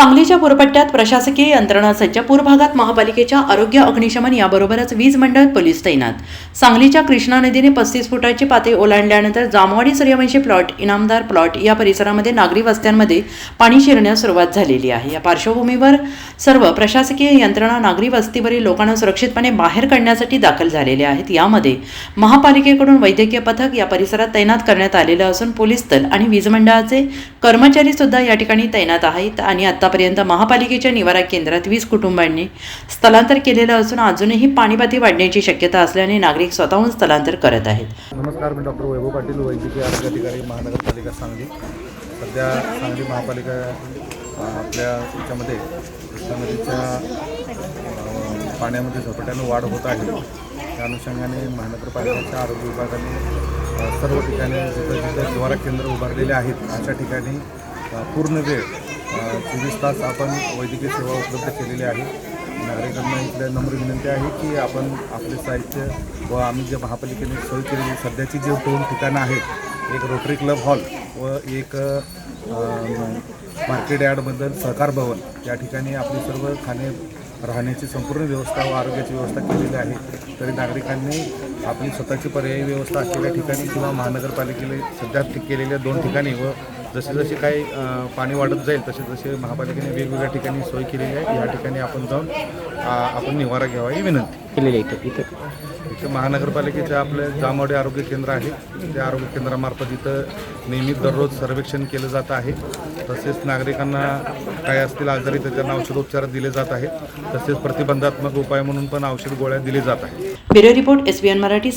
सांगलीच्या पूरपट्ट्यात प्रशासकीय यंत्रणा सज्ज पूर भागात महापालिकेच्या आरोग्य अग्निशमन याबरोबरच वीज मंडळ पोलीस तैनात. सांगलीच्या कृष्णा नदीने पस्तीस फुटाची पातळी ओलांडल्यानंतर जामवाडी सूर्यवंशी प्लॉट इनामदार प्लॉट या परिसरामध्ये नागरी वस्त्यांमध्ये पाणी शिरण्यास सुरुवात झालेली आहे. या पार्श्वभूमीवर सर्व प्रशासकीय यंत्रणा नागरी वस्तीवरील लोकांना सुरक्षितपणे बाहेर काढण्यासाठी दाखल झालेले आहेत. यामध्ये महापालिकेकडून वैद्यकीय पथक या परिसरात तैनात करण्यात आलेलं असून पोलीस दल आणि वीज मंडळाचे कर्मचारी सुद्धा या ठिकाणी तैनात आहेत आणि आता आतापर्यंत महापालिकेच्या निवारा केंद्रात वीस कुटुंबांनी स्थलांतर केलेलं असून अजूनही पाणीपाती वाढण्याची शक्यता असल्याने नागरिक स्वतःहून स्थलांतर करत आहेत. नमस्कार मी डॉक्टर वैभव पाटील वैद्यकीय आरोग्य अधिकारी महानगरपालिका सांगली. सध्या सांगली महापालिका आपल्या याच्यामध्ये नदीच्या पाण्यामध्ये झपाट्यानं वाढ होत आहे. त्या अनुषंगाने महानगरपालिकेच्या आरोग्य विभागाने सर्व ठिकाणी जिथं जिथं निवारा केंद्र उभारलेले आहेत अशा ठिकाणी पूर्ण वेळ चोवीस तास आपण वैद्यकीय सेवा उपलब्ध केलेली आहे. नागरिकांना इथल्या नम्र विनंती आहे की आपण आपले साहित्य व आम्ही जे महापालिकेने सोय केलेली सध्याची जे दोन ठिकाणं आहेत एक रोटरी क्लब हॉल व एक मार्केट यार्डबद्दल सहकार भवन या ठिकाणी आपली सर्व खाणे राहण्याची संपूर्ण व्यवस्था व आरोग्याची व्यवस्था केलेली आहे. तरी नागरिकांनी आपली स्वतःची पर्यायी व्यवस्था असलेल्या ठिकाणी किंवा महानगरपालिकेने सध्या केलेल्या दोन ठिकाणी व जसे जसे काही पाणी वाढत जाईल तसे तसे महापालिकेने वेगवेगळ्या ठिकाणी सोय केलेली आहे. या ठिकाणी आपण जाऊन आपण निवारा घ्यावा ही विनंती. केलेले इथं इथं. इथं महानगरपालिकेचं आपलं जामवाडी आरोग्य केंद्र आहे. त्या आरोग्य केंद्रामार्फत इथं नियमित दररोज सर्वेक्षण केलं जात आहे. तसेच नागरिकांना काय असतील आजारी तर त्यांना औषधोपचार दिले जात आहेत. तसेच प्रतिबंधात्मक उपाय म्हणून पण औषध गोळ्या दिले जात आहेत. Bureau report SBN Marathi